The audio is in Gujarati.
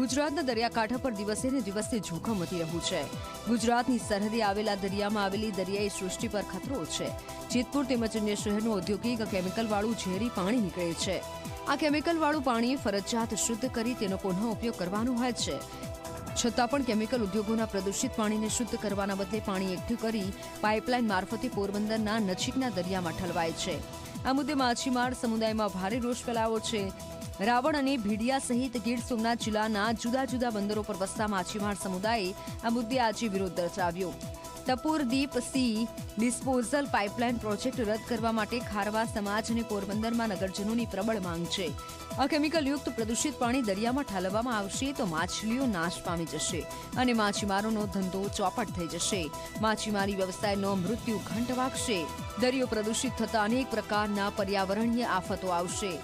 ગુજરાતના દરિયાકાંઠા પર દિવસે ને દિવસે જોખમ વધી રહ્યું છે. ગુજરાતની સરહદે આવેલા દરિયામાં આવેલી દરિયાઈ સૃષ્ટિ પર ખતરો છે. જેતપુર તેમજ અન્ય શહેરનું ઔદ્યોગિક કેમિકલવાળું ઝેરી પાણી નીકળે છે. આ કેમિકલવાળું પાણી ફરજિયાત શુદ્ધ કરી તેનો પુનઃ ઉપયોગ કરવાનો હોય છે. છતાં પણ કેમિકલ ઉદ્યોગોના પ્રદૂષિત પાણીને શુદ્ધ કરવાના બદલે પાણી એકઠું કરી પાઇપલાઇન મારફતે પોરબંદરના નજીકના દરિયામાં ઠલવાય છે. આ મુદ્દે માછીમાર સમુદાયમાં ભારે રોષ ફેલાયો છે. રાવણ અને ભીડિયા સહિત ગીર સોમનાથ જિલ્લાના જુદા જુદા બંદરો પર વસતા માછીમાર સમુદાયે આ મુદ્દે આજે વિરોધ દર્શાવ્યો. ટપોર deep sea disposal pipeline project રદ કરવા માટે ખારવા સમાજ અને પોરબંદરમાં નગરજનોની પ્રબળ માંગ છે. આ કેમિકલયુક્ત પ્રદૂષિત પાણી દરિયામાં ઠાલવવામાં આવશે તો માછલીઓ નાશ પામી જશે અને માછીમારોનો ધંધો ચોપટ થઈ જશે. માછીમારી વ્યવસાયનો મૃત્યુ ઘંટ વાગશે. દરિયો પ્રદૂષિત થતા અનેક પ્રકારના પર્યાવરણીય આફતો આવશે.